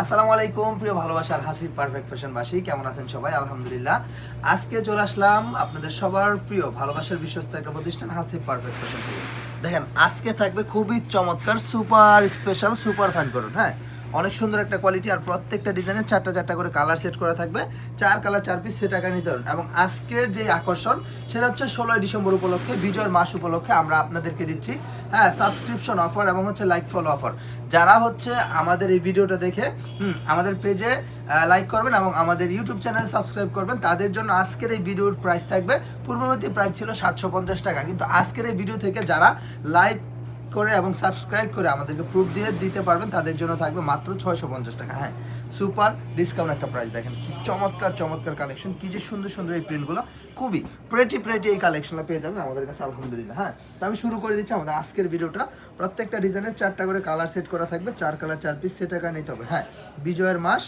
আসসালামু আলাইকুম, প্রিয় ভালোবাসার হাসি পারফেক্ট ফ্যাশনবাসী কেমন আছেন সবাই? আলহামদুলিল্লাহ। আজকে চলে আসলাম আপনাদের সবার প্রিয় ভালোবাসার বিশ্বস্ত একটা প্রতিষ্ঠান হাসি পারফেক্ট ফ্যাশন দেখেন, আজকে থাকবে খুবই চমৎকার সুপার স্পেশাল সুপার ফাইন করুন হ্যাঁ? অনেক সুন্দর একটা কোয়ালিটি আর প্রত্যেকটা ডিজাইনের চারটা চারটা করে কালার সেট করা থাকবে। চার কালার চার পিস সেট আকার নিতে পারেন এবং আজকের যে আকর্ষণ, সেটা হচ্ছে ষোলোই ডিসেম্বর উপলক্ষে বিজয়ের মাস উপলক্ষে আমরা আপনাদেরকে দিচ্ছি। হ্যাঁ সাবস্ক্রিপশন অফার এবং হচ্ছে লাইক ফলো অফার যারা হচ্ছে আমাদের এই ভিডিওটা দেখে আমাদের পেজে লাইক করবেন এবং আমাদের ইউটিউব চ্যানেল সাবস্ক্রাইব করবেন, তাদের জন্য আজকের এই ভিডিওর প্রাইস থাকবে, পূর্ববর্তী প্রাইস ছিল সাতশো পঞ্চাশ টাকা। কিন্তু আজকের এই ভিডিও থেকে যারা লাইক করে এবং সাবস্ক্রাইব করে আমাদেরকে প্রুফ দিয়ে দিতে পারবেন। তাদের জন্য থাকবে মাত্র ছয়শো পঞ্চাশ টাকা। হ্যাঁ সুপার ডিসকাউন্ট একটা প্রাইস দেখেন কি চমৎকার চমৎকার কালেকশন কি যে সুন্দর সুন্দর এই প্রিন্টগুলো খুবই প্রেটি প্রেটি এই কালেকশনটা পেয়ে যাবেন আমাদের কাছে, আলহামদুলিল্লাহ হ্যাঁ। তো আমি শুরু করে দিচ্ছি আমাদের আজকের ভিডিওটা। প্রত্যেকটা ডিজাইনের চারটা করে কালার সেট করা থাকবে, চার কালার চার পিস সেট আকার নিতে হবে হ্যাঁ। বিজয়ের মাস,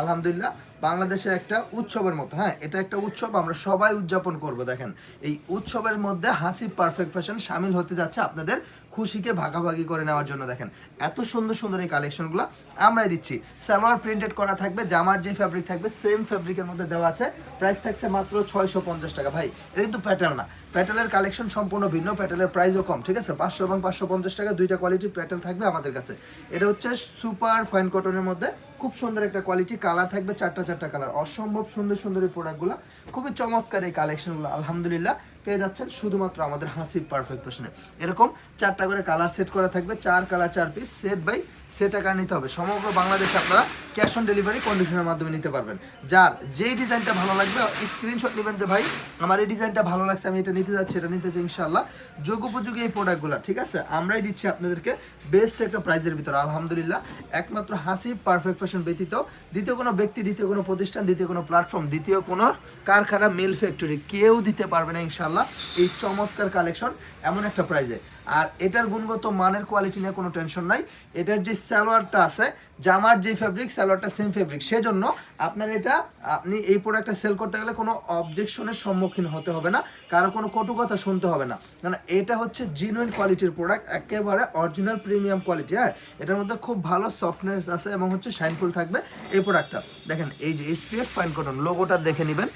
আলহামদুলিল্লাহ, বাংলাদেশে একটা উৎসবের মতো হ্যাঁ। এটা একটা উৎসব আমরা সবাই উদযাপন করব, দেখেন। এই উৎসবের মধ্যে হাসি পারফেক্ট ফ্যাশন সামিল হতে যাচ্ছে আপনাদের খুশিকে ভাগাভাগি করে নেওয়ার জন্য, দেখেন। এত সুন্দর সুন্দর এই কালেকশনগুলো আমরাই দিচ্ছি। সালোয়ার প্রিন্টেড করা থাকবে, জামার যে ফ্যাব্রিক থাকবে সেম ফ্যাব্রিকের মধ্যে দেওয়া আছে। প্রাইস থাকছে মাত্র ছয়শো পঞ্চাশ টাকা। ভাই, এটা কিন্তু প্যাটেল না। প্যাটেলের কালেকশন সম্পূর্ণ ভিন্ন প্যাটেলের প্রাইসও কম, ঠিক আছে? পাঁচশো এবং পাঁচশো পঞ্চাশ টাকা, দুইটা কোয়ালিটির প্যাটেল থাকবে আমাদের কাছে। এটা হচ্ছে সুপার ফাইন কটনের মধ্যে। খুব সুন্দর একটা কোয়ালিটি কালার থাকবে চারটা চারটা কালার অসম্ভব সুন্দর সুন্দর এই প্রোডাক্টগুলো খুবই চমৎকার এই কালেকশনগুলো আলহামদুলিল্লাহ। পেয়ে যাচ্ছেন শুধুমাত্র আমাদের হাসি পারফেক্ট পেশনে এরকম চারটা করে কালার সেট করা থাকবে, চার কালার চার পিস সেট বাই সেট আকার নিতে হবে। সমগ্র বাংলাদেশে আপনারা ক্যাশ অন ডেলিভারি কন্ডিশনের মাধ্যমে নিতে পারবেন। যার যেই ডিজাইনটা ভালো লাগবে স্ক্রিনশট নেবেন যে, ভাই, আমার এই ডিজাইনটা ভালো লাগছে, আমি এটা নিতে যাচ্ছি, এটা নিতে চাই ইনশাল্লাহ যোগ উপযোগী এই প্রোডাক্টগুলো ঠিক আছে? আমরাই দিচ্ছি আপনাদেরকে বেস্ট একটা প্রাইজের ভিতরে, আলহামদুলিল্লাহ। একমাত্র হাসি পারফেক্ট ফ্যাশন ব্যতীত দ্বিতীয় কোনো ব্যক্তি, দ্বিতীয় কোনো প্রতিষ্ঠান, দ্বিতীয় কোনো প্ল্যাটফর্ম দ্বিতীয় কোনো কারখানা মিল ফ্যাক্টরি কেউ দিতে পারবে না ইনশাল্লাহ এই চমৎকার কালেকশন এমন একটা প্রাইজে আর এটার গুণগত মানের কোয়ালিটি নিয়ে কোনো টেনশন নাই। এটার যে স্যালোয়ারটা আছে, জামার যে ফেব্রিক স্যালোয়ারটা সেম ফেব্রিক সেজন্য আপনার এটা, আপনি এই প্রোডাক্টটা সেল করতে গেলে কোনো অবজেকশনের সম্মুখীন হতে হবে না। কারও কোনো কটু কথা শুনতে হবে না। কারণ এটা হচ্ছে জিনুইন কোয়ালিটির প্রোডাক্ট একেবারে অরিজিনাল প্রিমিয়াম কোয়ালিটি হ্যাঁ? এটার মধ্যে খুব ভালো সফটনেস আছে এবং হচ্ছে শাইনফুল থাকবে এই প্রোডাক্টটা দেখেন, এই যে এইচপিএফ ফাইন কটন লোগোটা দেখে নেবেন।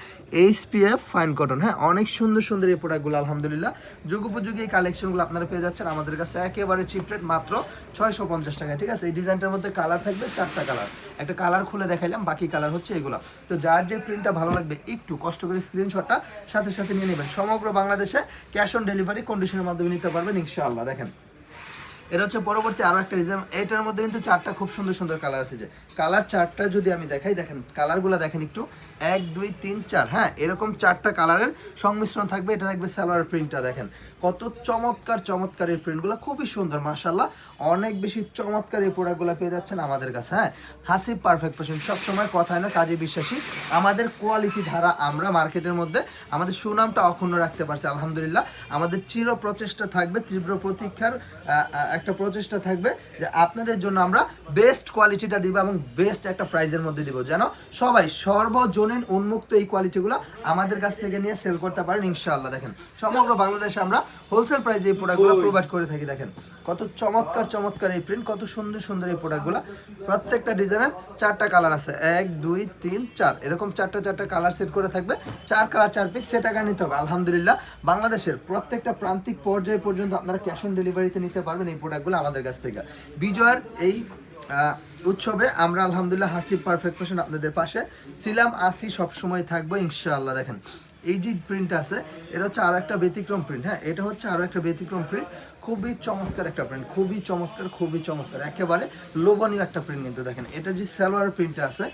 এইচপিএফ ফাইন কটন হ্যাঁ? অনেক সুন্দর সুন্দর এই প্রোডাক্টগুলো আলহামদুলিল্লাহ। যুগোপযোগী এই কালেকশনগুলো আপনারা পেয়ে যাচ্ছেন আমাদের কাছে একেবারে চিপ রেট মাত্র ছয়শো পঞ্চাশ টাকা ঠিক আছে? এই ডিজাইনটার মধ্যে কালার থাকবে চারটা কালার। একটা কালার খুলে দেখাইলাম, বাকি কালার হচ্ছে এগুলো। তো যার যে প্রিন্টটা ভালো লাগবে, একটু কষ্ট করে স্ক্রিনশটটা সাথে সাথে নিয়ে নেবেন। সমগ্র বাংলাদেশে ক্যাশ অন ডেলিভারি কন্ডিশনের মাধ্যমে নিতে পারবেন, ইনশাআল্লাহ। দেখেন এটা হচ্ছে পরবর্তী আরও একটা ডিজাইন এটার মধ্যে কিন্তু চারটা খুব সুন্দর সুন্দর কালার আছে যে কালার চারটা যদি আমি দেখাই, দেখেন কালারগুলো দেখেন একটু। এক, দুই, তিন, চার হ্যাঁ এরকম চারটা কালারের সংমিশ্রণ থাকবে, এটা থাকবে সালোয়ার প্রিন্টটা দেখেন। কত চমৎকার চমৎকার এই প্রিন্টগুলো খুবই সুন্দর মাশাল্লাহ অনেক বেশি চমৎকার এই প্রোডাক্টগুলো পেয়ে যাচ্ছেন আমাদের কাছে হ্যাঁ। হাসি পারফেক্ট পেশেন্ট সবসময় কথায় না, কাজে বিশ্বাসী। আমাদের কোয়ালিটি ধারা আমরা মার্কেটের মধ্যে, আমাদের সুনামটা অক্ষুণ্ণ রাখতে পারছি, আলহামদুলিল্লাহ। আমাদের চির প্রচেষ্টা থাকবে, তীব্র প্রতীক্ষার একটা প্রচেষ্টা থাকবে যে আপনাদের জন্য আমরা বেস্ট কোয়ালিটিটা দিব এবং বেস্ট একটা প্রাইজের মধ্যে দিব। যেন সবাই সর্বজনীন উন্মুক্ত এই কোয়ালিটিগুলো আমাদের কাছ থেকে নিয়ে সেল করতে পারেন ইনশাআল্লাহ। দেখেন সমগ্র বাংলাদেশে আমরা হোলসেল প্রাইসে এই প্রোডাক্টগুলো প্রোভাইড করে থাকি দেখেন। কত চমৎকার চমৎকার এই প্রিন্ট কত সুন্দর সুন্দর এই প্রোডাক্টগুলো প্রত্যেকটা ডিজাইনের চারটা কালার আছে। এক দুই তিন চার। এরকম চারটা চারটা কালার সেট করে থাকবে। চার কালার চার পিস সেট টাকা নিতে হবে। আলহামদুলিল্লাহ বাংলাদেশের প্রত্যেকটা প্রান্তিক পর্যায়ে পর্যন্ত আপনারা ক্যাশ অন ডেলিভারিতে নিতে পারবেন এই প্রোডাক্টগুলো আমাদের কাছ থেকে। বিজয়ের এই উৎসবে আমরা আলহামদুলিল্লাহ হাসি পারফেক্ট ফ্যাশন আপনাদের পাশে। ছিলাম, আসি, সবসময় থাকব, ইনশাআল্লাহ। দেখেন, এই যে প্রিন্ট আছে, এটা হচ্ছে আরও একটা ব্যতিক্রম প্রিন্ট হ্যাঁ? এটা হচ্ছে আরও একটা ব্যতিক্রম প্রিন্ট খুবই চমৎকার একটা প্রিন্ট খুবই চমৎকার খুবই চমৎকার। একেবারে লোভনীয় একটা প্রিন্ট কিন্তু দেখেন। এটা যে সালোয়ার প্রিন্ট আছে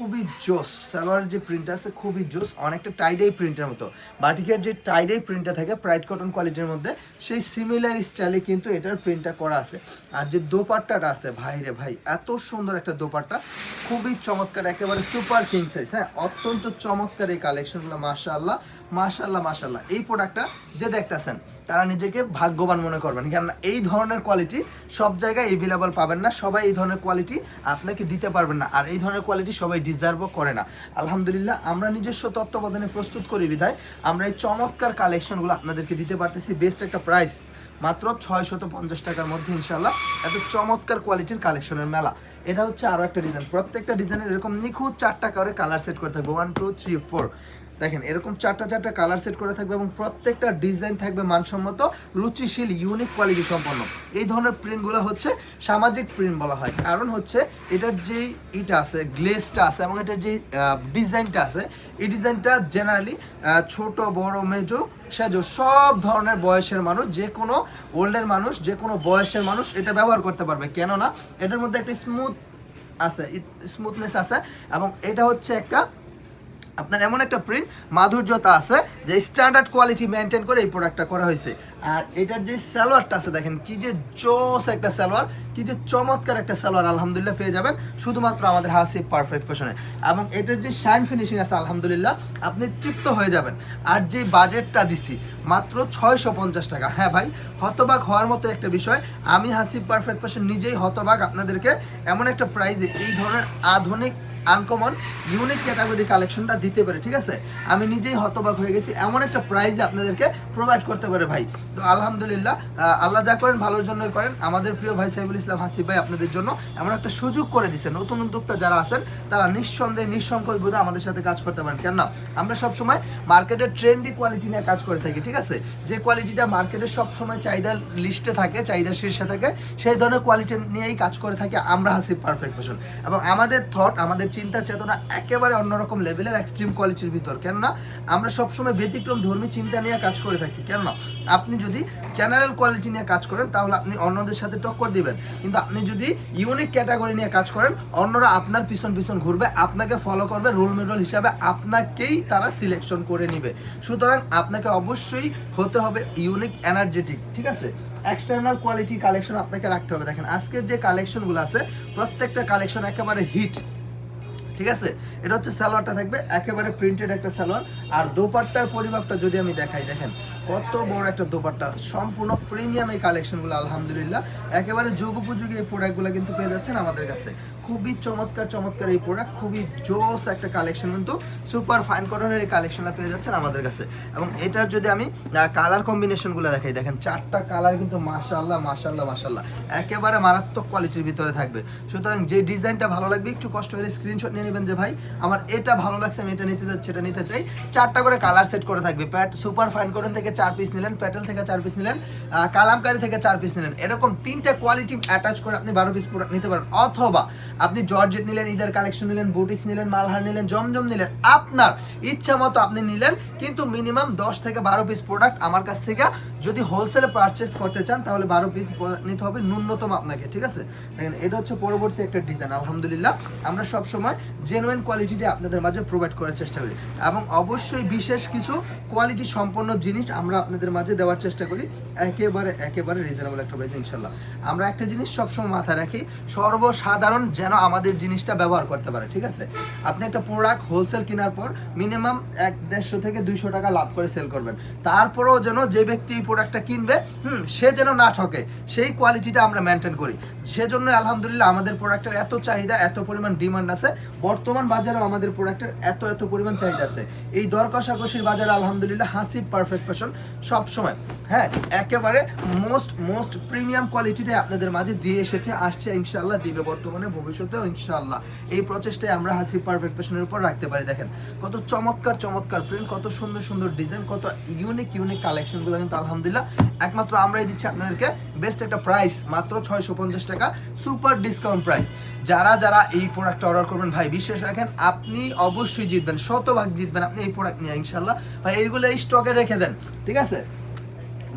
খুবই জোস। সালোয়ার যে প্রিন্ট আছে, খুবই জোস। অনেকটা টাইডাই প্রিন্টের মতো। বাটিকের যে টাইডাই প্রিন্টটা থাকে প্রাইড কটন কোয়ালিটির মধ্যে, সেই সিমিলার স্টাইলে কিন্তু এটার প্রিন্টটা করা আছে। আর যে দোপাট্টাটা আছে, ভাই রে ভাই, এত সুন্দর একটা দোপাট্টা। খুবই চমৎকার, একেবারে সুপার কিং সাইজ হ্যাঁ? অত্যন্ত চমৎকার এই কালেকশনগুলো মাশাআল্লাহ। মাশাআল্লাহ মাশাআল্লাহ। এই প্রোডাক্টটা যে দেখতেছেন, তারা নিজেকে ভাগ্যবান মনে করবেন। কেননা এই ধরনের কোয়ালিটি সব জায়গায় এভেলেবল পাবেন না। সবাই এই ধরনের কোয়ালিটি আপনাকে দিতে পারবেন না। আর এই ধরনের কোয়ালিটি সবাই ডিজার্ভও করে না। আলহামদুলিল্লাহ, আমরা নিজস্ব তত্ত্বাবধানে প্রস্তুত করি, বিধায় আমরা এই চমৎকার কালেকশনগুলো আপনাদেরকে দিতে পারতেছি। বেস্ট একটা প্রাইস মাত্র ছয় শত পঞ্চাশ টাকার মধ্যে ইনশাল্লাহ এত চমৎকার কোয়ালিটির কালেকশনের মেলা। এটা হচ্ছে আরও একটা ডিজাইন প্রত্যেকটা ডিজাইনের এরকম নিখুঁত চারটা করে কালার সেট করে থাকবে। ওয়ান টু থ্রি ফোর দেখেন, এরকম চারটা চারটা কালার সেট করে থাকবে এবং প্রত্যেকটা ডিজাইন থাকবে মানসম্মত, রুচিশীল ইউনিক কোয়ালিটি সম্পন্ন। এই ধরনের প্রিন্টগুলো হচ্ছে সামাজিক প্রিন্ট বলা হয়। কারণ হচ্ছে এটার যেই ইটা আছে গ্লেজটা আছে এবং এটার যে ডিজাইনটা আছে, এই ডিজাইনটা জেনারেলি ছোট, বড়, মেজো, সেজো সব ধরনের বয়সের মানুষ, যে কোনো ওল্ডের মানুষ, যে কোনো বয়সের মানুষ এটা ব্যবহার করতে পারবে। কেননা এটার মধ্যে একটা স্মুথ আছে স্মুথনেস আছে এবং এটা হচ্ছে একটা আপনার এমন একটা প্রিন্ট মাধুর্যতা আছে যে স্ট্যান্ডার্ড কোয়ালিটি মেনটেন করে এই প্রোডাক্টটা করা হয়েছে। আর এটার যে সালোয়ারটা আছে, দেখেন কি যে জোস একটা সালোয়ার, কি যে চমৎকার একটা সালোয়ার আলহামদুলিল্লাহ পেয়ে যাবেন, শুধুমাত্র আমাদের হাসি পারফেক্ট ফ্যাশনে এবং এটার যে শাইন ফিনিশিং আছে, আলহামদুলিল্লাহ, আপনি তৃপ্ত হয়ে যাবেন। আর যে বাজেটটা দিছি, মাত্র ছয়শো পঞ্চাশ টাকা। হ্যাঁ ভাই, হতবাক হওয়ার মতো একটা বিষয়। আমি হাসিব পারফেক্ট ফ্যাশন নিজেই হতবাক আপনাদেরকে। এমন একটা প্রাইজে এই ধরনের আধুনিক আনকমন ইউনিক ক্যাটাগরি কালেকশনটা দিতে পারে, ঠিক আছে? আমি নিজেই হতবাক হয়ে গেছি, এমন একটা প্রাইজে আপনাদেরকে প্রোভাইড করতে পারে ভাই। তো আলহামদুলিল্লাহ আল্লাহ যা করেন ভালোর জন্যই করেন। আমাদের প্রিয় ভাই সাইফুল ইসলাম হাসিব ভাই আপনাদের জন্য এমন একটা সুযোগ করে দিচ্ছে নতুন উদ্যোক্তা যারা আছেন, তারা নিঃসন্দেহে নিঃসংকোচ বোধে আমাদের সাথে কাজ করতে পারেন। কেননা, আমরা সবসময় মার্কেটের ট্রেন্ডি কোয়ালিটি নিয়ে কাজ করে থাকি, ঠিক আছে? যে কোয়ালিটিটা মার্কেটের সবসময় চাহিদা লিস্টে থাকে চাহিদা শীর্ষে থাকে, সেই ধরনের কোয়ালিটি নিয়েই কাজ করে থাকি আমরা হাসিব পারফেক্ট ফ্যাশন এবং আমাদের থট আমাদের চিন্তা চেতনা একেবারে অন্যরকম লেভেলের এক্সট্রিম কোয়ালিটির ভিতর। কেননা, আমরা সবসময় ব্যতিক্রম ধর্মী চিন্তা নিয়ে কাজ করে থাকি। কেননা, আপনি যদি জেনারেল কোয়ালিটি নিয়ে কাজ করেন, তাহলে আপনি অন্যদের সাথে টক্কর দিবেন। কিন্তু আপনি যদি ইউনিক ক্যাটাগরি নিয়ে কাজ করেন, অন্যরা আপনার পিছন পিছন ঘুরবে, আপনাকে ফলো করবে রোল মডেল হিসাবে আপনাকেই তারা সিলেকশন করে নিবে। সুতরাং আপনাকে অবশ্যই হতে হবে ইউনিক এনার্জেটিক ঠিক আছে? এক্সটার্নাল কোয়ালিটি কালেকশন আপনাকে রাখতে হবে। দেখেন, আজকের যে কালেকশনগুলো আছে, প্রত্যেকটা কালেকশন একেবারে হিট ঠিক আছে? এটা হচ্ছে সালোয়ারটা থাকবে, একেবারে প্রিন্টেড একটা সালোয়ার। আর দোপাট্টার পরিমাপটা যদি আমি দেখাই, দেখেন কত বড় একটা দোপাট্টা। সম্পূর্ণ প্রিমিয়াম এই কালেকশনগুলো আলহামদুলিল্লাহ। একেবারে যোগ উপযোগী এই প্রোডাক্টগুলো কিন্তু পেয়ে যাচ্ছেন আমাদের কাছে। খুবই চমৎকার চমৎকার এই প্রোডাক্ট খুবই জোস একটা কালেকশন কিন্তু সুপার ফাইন কটনের এই কালেকশনটা পেয়ে যাচ্ছেন আমাদের কাছে। এবং এটার যদি আমি কালার কম্বিনেশনগুলো দেখাই, দেখেন চারটা কালার কিন্তু মাশাল্লাহ মাশাল্লাহ মাশাল্লাহ একেবারে মারাত্মক কোয়ালিটির ভিতরে থাকবে। সুতরাং যে ডিজাইনটা ভালো লাগবে, একটু কষ্ট করে স্ক্রিনশট নিয়ে নেবেন যে, ভাই, আমার এটা ভালো লাগছে, আমি এটা নিতে যাচ্ছি এটা নিতে চাই। চারটা করে কালার সেট করে থাকবে। প্যাট সুপার ফাইন কটন থেকে চার পিস নিলেন প্যাটেল থেকে চার পিস নিলেন কালামকারি থেকে চার পিস নিলেন। এরকম তিনটা কোয়ালিটি অ্যাটাচ করে আপনি বারো পিস প্রোডাক্ট নিতে পারেন অথবা আপনি জর্জেট নিলেন, ঈদের কালেকশন নিলেন বুটিক্স নিলেন, মালহার নিলেন, জমজম নিলেন, আপনার ইচ্ছা মতো আপনি নিলেন, কিন্তু মিনিমাম দশ থেকে বারো পিস প্রোডাক্ট আমার কাছ থেকে যদি হোলসেলে পারচেস করতে চান, তাহলে বারো পিস নিতে হবে ন্যূনতম আপনাকে, ঠিক আছে? দেখেন, এটা হচ্ছে পরবর্তী একটা ডিজাইন আলহামদুলিল্লাহ। আমরা সব সময় জেনুইন কোয়ালিটিতে আপনাদের মাঝে প্রোভাইড করার চেষ্টা করি। এবং অবশ্যই বিশেষ কিছু কোয়ালিটি সম্পন্ন জিনিস আমরা আপনাদের মাঝে দেওয়ার চেষ্টা করি। একেবারে একেবারে রিজনেবল একটা প্রাইস ইনশাল্লাহ। আমরা একটা জিনিস সবসময় মাথায় রাখি, সর্বসাধারণ যেন আমাদের জিনিসটা ব্যবহার করতে পারে, ঠিক আছে? আপনি একটা প্রোডাক্ট হোলসেল কেনার পর মিনিমাম এক দেড়শো থেকে দুইশো টাকা লাভ করে সেল করবেন। তারপরেও যেন যে ব্যক্তি প্রোডাক্টটা কিনবে, হুম, সে যেন না ঠকে। সেই কোয়ালিটিটা আমরা মেনটেন করি। সেজন্য আলহামদুলিল্লাহ আমাদের প্রোডাক্টের এত চাহিদা, এত পরিমাণ ডিমান্ড আছে। বর্তমান বাজারেও আমাদের প্রোডাক্টের এত এত পরিমাণ চাহিদা আছে। এই দর কষাকষির বাজারে আলহামদুলিল্লাহ হাসিব পারফেক্ট ফ্যাশন সব সময় হ্যাঁ একেবারে মোস্ট মোস্ট প্রিমিয়াম কোয়ালিটিটাই আপনাদের মাঝে দিয়ে এসেছে, আসছে ইনশাল্লাহ দিবে বর্তমানে, ভবিষ্যতেও ইনশাল্লাহ এই প্রচেষ্টায় আমরা হাসিব পারফেক্ট ফ্যাশনের উপর রাখতে পারি, দেখেন। কত চমৎকার চমৎকার প্রিন্ট কত সুন্দর সুন্দর ডিজাইন কত ইউনিক ইউনিক কালেকশনগুলো কিন্তু আলহামদুলিল্লাহ একমাত্র আমরাই দিচ্ছি আপনাদেরকে বেস্ট একটা প্রাইস মাত্র ছয়শো পঞ্চাশ টাকা সুপার ডিসকাউন্ট প্রাইস যারা যারা এই প্রোডাক্টটা অর্ডার করবেন, ভাই, বিশ্বাস রাখেন, আপনি অবশ্যই জিতবেন, শতভাগ জিতবেন আপনি এই প্রোডাক্ট নিয়ে ইনশাল্লাহ ভাই, এইগুলো এই স্টকে রেখে দেন, ঠিক আছে?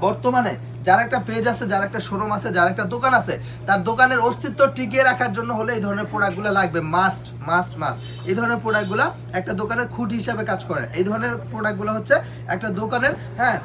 বর্তমানে যার একটা পেজ আছে, যার একটা শোরুম আছে, যার একটা দোকান আছে, তার দোকানের অস্তিত্ব টিকিয়ে রাখার জন্য হলে এই ধরনের প্রোডাক্টগুলো লাগবে মাস্ট মাস্ট মাস্ট এই ধরনের প্রোডাক্টগুলো একটা দোকানের খুঁটি হিসাবে কাজ করে। এই ধরনের প্রোডাক্টগুলো হচ্ছে একটা দোকানের হ্যাঁ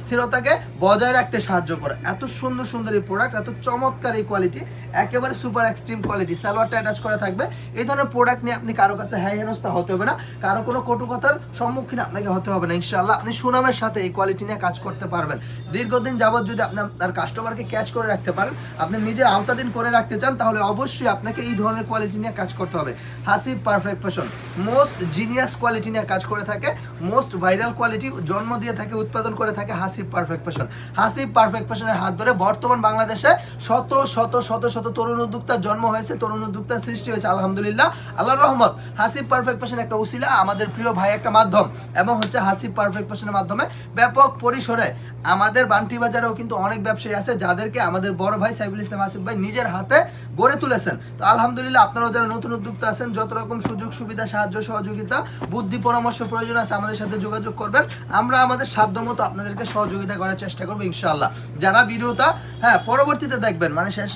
স্থিরতাকে বজায় রাখতে সাহায্য করে। এত সুন্দর সুন্দর এই প্রোডাক্ট এত চমৎকার এই কোয়ালিটি একেবারে সুপার এক্সট্রিম কোয়ালিটি সালোয়ারটা অ্যাটাচ করা থাকবে। এই ধরনের প্রোডাক্ট নিয়ে আপনি কারও কাছে হ্যাঁ হেনস্থা হতে হবে না, কারও কোনো কটু কথার সম্মুখীন আপনাকে হতে হবে না ইনশাল্লাহ আপনি সুনামের সাথে এই কোয়ালিটি নিয়ে কাজ করতে পারবেন। দীর্ঘদিন যাবৎ যদি আপনি আপনার কাস্টমারকে ক্যাচ করে রাখতে পারেন, আপনি নিজের আওতাধীন করে রাখতে চান, তাহলে অবশ্যই আপনাকে এই ধরনের কোয়ালিটি নিয়ে কাজ করতে হবে। Hasib perfect fashion most genius quality নিয়ে কাজ করে থাকে মোস্ট ভাইরাল কোয়ালিটি জন্ম দিয়ে থাকে, উৎপাদন করে থাকে Hasib perfect fashion Hasib perfect ফ্যাশনের হাত ধরে বর্তমান বাংলাদেশে শত শত শত শত তরুণ উদ্যোক্তার জন্ম হয়েছে, তরুণ উদ্যোক্তার সৃষ্টি হয়েছে, আলহামদুলিল্লাহ। আল্লাহর রহমত হাসিব পারফেক্ট ফ্যাশন একটা উসিলা আমাদের প্রিয় ভাই একটা মাধ্যম এবং হচ্ছে হাসিব পারফেক্ট ফ্যাশনের মাধ্যমে ব্যাপক পরিসরে আমাদের বান্টি বাজারেও কিন্তু অনেক ব্যবসায়ী আছে যাদেরকে আমাদের বড় ভাই সাইফুল ইসলাম আসিফ ভাই নিজের হাতে গড়ে তুলেছেন। তো আলহামদুলিল্লাহ আপনারাও যারা নতুন উদ্যোক্তা আছেন, যত রকম সুযোগ, সুবিধা, সাহায্য, সহযোগিতা, বুদ্ধি, পরামর্শ প্রয়োজন আছে, আমাদের সাথে যোগাযোগ করবেন। আমরা আমাদের সাধ্য মতো আপনাদেরকে সহযোগিতা করার চেষ্টা করব, ইনশাআল্লাহ। যারা ভিডিওটা হ্যাঁ পরবর্তীতে দেখবেন মানে শেষ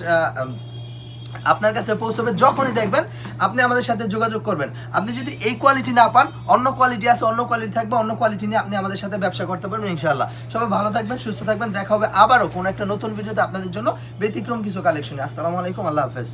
আপনার কাছে পৌঁছবে যখনই দেখবেন, আপনি আমাদের সাথে যোগাযোগ করবেন। আপনি যদি এই কোয়ালিটি না পান, অন্য কোয়ালিটি আছে, অন্য কোয়ালিটি থাকবে, অন্য কোয়ালিটি নিয়ে আপনি আমাদের সাথে ব্যবসা করতে পারবেন, ইনশাআল্লাহ। সবাই ভালো থাকবেন, সুস্থ থাকবেন, দেখা হবে আবারও কোনো একটা নতুন ভিডিওতে আপনাদের জন্য ব্যতিক্রম কিছু কালেকশন আসসালামু আলাইকুম, আল্লাহ হাফেজ।